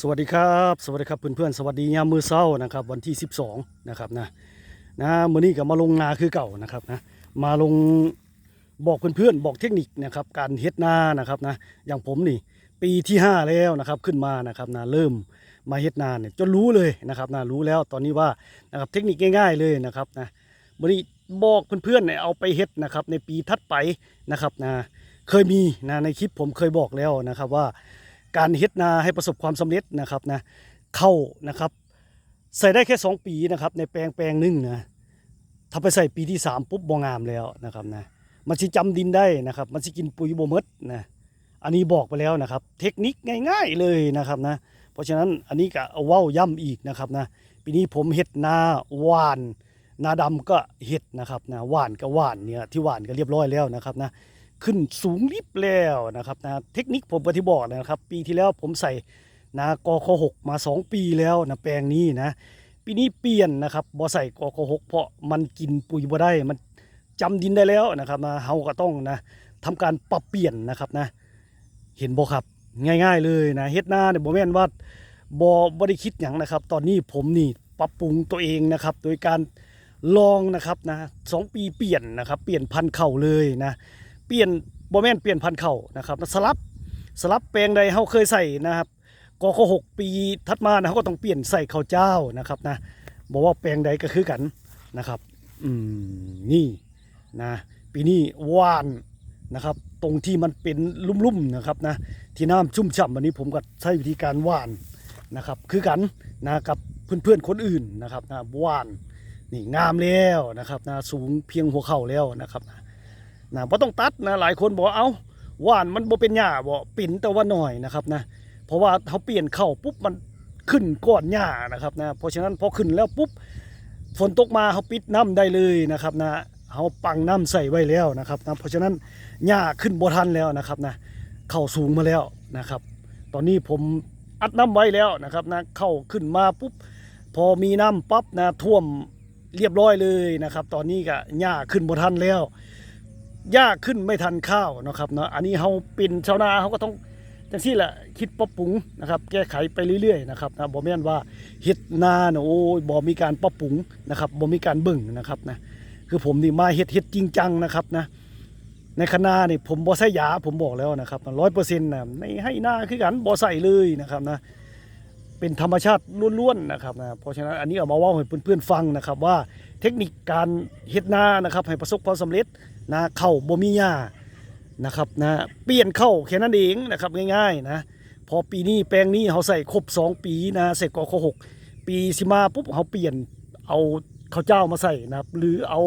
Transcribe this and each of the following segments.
สวัสดีครับ สวัสดีครับเพื่อนๆสวัสดียามมือเช้านะครับวันที่ 12นะครับนะนะมื้อนี้ก็มาลงนาคือเก่านะครับนะมาลงบอกเพื่อนๆบอกเทคนิคนะครับการเฮ็ดนานะครับนะอย่างผมนี่ปีที่ 5 แล้วนะครับขึ้นมานะครับนะเริ่มมาเฮ็ดนาเนี่ยจนรู้เลยนะครับนะรู้แล้วตอนนี้ว่านะครับเทคนิคง่าย ๆเลยนะครับนะมื้อนี้บอกเพื่อนๆเนี่ยเอาไปเฮ็ดนะครับในปีถัดไปนะครับนะเคยมีนะในคลิปผมเคยบอกแล้วนะครับว่า การเฮ็ดนาให้ประสบความสำเร็จนะครับนะเข้านะครับ ใส่ได้แค่ 2 ปีนะครับ ในแปลงแปลงหนึ่งนะถ้าไปใส่ปีที่ 3 ปุ๊บบ่งามแล้วนะครับนะมันสิจำดินได้นะครับ มันสิกินปุ๋ยบ่หมดนะอันนี้บอกไปแล้วนะครับ เทคนิคง่าย ๆเลยนะครับนะเพราะฉะนั้นอันนี้ก็เอาเว้าย่ำอีกนะครับนะปีนี้ผมเฮ็ดนาหวานนาดำก็เฮ็ดนะครับนะหวานก็หวานเนี่ยที่หวานก็เรียบร้อยแล้วนะครับนะ ขึ้นสูงลิบแล้วนะครับนะเทคนิคผมก็ที่บอกนะครับ ปีที่แล้วผมใส่นะกคหกมา 2 ปีแล้วนะแปลงนี้นะ ปีนี้เปลี่ยนนะครับบ่ใส่กคหกเพราะมันกินปุ๋ยบ่ได้มันจำดินได้แล้วนะครับนะเฮาก็ต้องนะทำการปรับเปลี่ยนนะครับนะ เห็นบ่ครับง่าย ๆ เลยนะเฮ็ดหน้าเนี่ยบ่แม่นว่าบ่บ่ได้คิดหยังนะครับ ตอนนี้ผมนี่ปรับปรุงตัวเองนะครับ โดยการลองนะครับนะสองปีเปลี่ยนนะครับ เปลี่ยนพันธุ์เข่าเลยนะ ปลี่ยนบ่แม่นเปลี่ยนพันเข่านะครับสลับสลับแปลงใดเฮาเคยใส่นะครับกคหกปีถัดมานะเฮาก็ต้องเปลี่ยนใส่ข้าวเจ้านะครับนะบอกว่าแปลงใดก็คือกันนะครับอืมนี่นะปีนี้หวานนะครับ ตรงที่มันเป็นลุ่มๆนะครับนะที่น้ำชุ่มฉ่ำวันนี้ผมก็ใช้วิธีการหวานนะครับ คือกันนะกับเพื่อนๆคนอื่นนะครับนะหวานนี่งามแล้วนะครับนะสูงเพียงหัวเข่าแล้วนะครับนะ นะบ่ต้องตัดนะหลายคนบอกว่าเอ้าว่านมันบ่เป็นหญ้าบ่ปิ่นแต่ว่าหน่อยนะครับนะเพราะว่าเขาเปลี่ยนเข้าปุ๊บมันขึ้นก้อนหญ้านะครับนะเพราะฉะนั้นพอขึ้นแล้วปุ๊บฝนตกมาเขาปิดน้ำได้เลยนะครับนะเขาปังน้ำใส่ไว้แล้วนะครับนะเพราะฉะนั้นหญ้าขึ้นบ่ทันแล้วนะครับนะเข้าสูงมาแล้วนะครับ ตอนนี้ผมอัดน้ำไว้แล้วนะครับนะเข้าขึ้นมาปุ๊บพอมีน้ำปั๊บนะท่วมเรียบร้อยเลยนะครับ ตอนนี้ก็หญ้าขึ้นบ่ทันแล้ว ยากขึ้นไม่ทันข้าวนะครับเนาะอันนี้เขาเป็นชาวนาเขาก็ต้องจังซี่แหละคิดปรับปรุงนะครับ แก้ไขไปเรื่อยๆนะครับนะบ่แม่นว่าเฮ็ดนาเนาะโอ้ยบ่มีการปรับปรุงนะครับบ่มีการเบิ่งนะครับนะคือผมนี่มาเฮ็ดเฮ็ดจริงจังนะครับนะในคณะนี่ผมบ่ใส่ยาผมบอกแล้วนะครับ100%นะในให้หน้าคือกันบ่ใส่เลยนะครับนะ เป็นธรรมชาติล้วนๆนะครับนะเพราะฉะนั้นอันนี้เอามาเว้าให้เพื่อนๆฟังนะครับว่าเทคนิคการเฮ็ดนานะครับให้ประสบความสำเร็จนะเข้าบ่มีหญ้านะครับนะเปลี่ยนเข้าแค่นั้นเองนะครับง่ายๆนะพอปีนี้แปลงนี้เขาใส่ครบ 2 ปีนะใส่กอขหกปีสิมาปุ๊บเขาเปลี่ยนเอาข้าวเจ้ามาใส่นะครับหรือเอา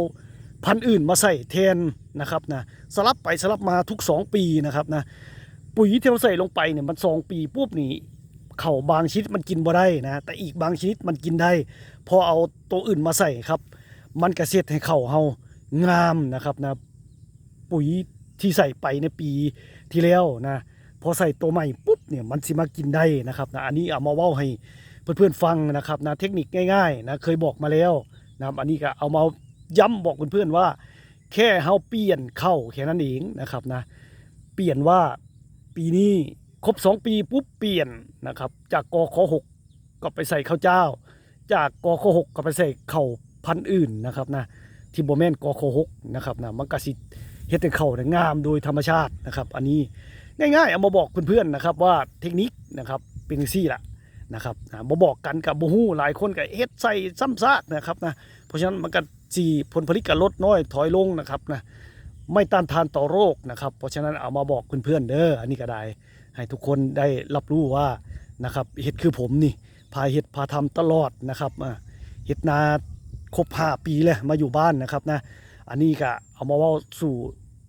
พันธุ์อื่นมาใส่แทนนะครับนะสลับไปสลับมาทุก 2 ปีนะครับนะปุ๋ยที่เราใส่ลงไปเนี่ยมัน 2 ปีปุ๊บนี่ เข่าบางชนิดมันกินบ่ได้นะแต่อีกบางชนิดมันกินได้ พอเอาตัวอื่นมาใส่ครับ มันกระเซ็ดให้เข่าเฮางามนะครับนะปุ๋ยที่ใส่ไปในปีที่แล้วนะพอใส่ตัวใหม่ปุ๊บเนี่ยมันสิมากินได้นะครับนะอันนี้เอามาเว้าให้เพื่อนๆฟังนะครับนะเทคนิคง่ายๆนะเคยบอกมาแล้วนะครับอันนี้ก็เอามาย้ำบอกเพื่อนๆว่า แค่เฮาเปลี่ยนเข้าแค่นั้นเองนะครับนะเปลี่ยนว่าปีนี้ ครบ 2 ปีปุ๊บเปลี่ยนนะครับ จากกขหกก็ไปใส่ข้าวเจ้า จากกขหกก็ไปใส่เข้าพันธุ์อื่นนะครับนะที่โบแมนกอโคหกนะครับนะมันกสิเฮ็ดให้เขาเนี่ยงามโดยธรรมชาตินะครับ อันนี้ง่ายๆเอามาบอกเพื่อนๆนะครับว่าเทคนิคนะครับเป็นซี่ละนะครับนะบ่บอกกันกับบ่ฮู้หลายคนก็เฮ็ดใส่ซ้ำซากนะครับนะเพราะฉะนั้นมันก็สิผลผลิตก็ลดน้อยถอยลงนะครับนะไม่ต้านทานต่อโรคนะครับ เพราะฉะนั้นเอามาบอกเพื่อนๆเด้ออันนี้ก็ได้ ให้ทุกคนได้รับรู้ว่านะครับเฮ็ดคือผมนี่พาเฮ็ดพาทำตลอดนะครับอ่าเฮ็ดนาครบห้าปีเลยมาอยู่บ้านนะครับนะอันนี้ก็เอามาเว่าสู่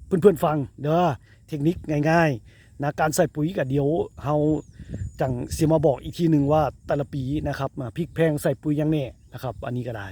เพื่อนๆฟังเด้อเทคนิคง่ายๆนะการใส่ปุ๋ยกับเดี๋ยวเฮาจังสิมาบอกอีกทีหนึ่งว่าแต่ละปีนะครับพริกแพงใส่ปุ๋ยยังแน่นะครับ อันนี้ก็ได้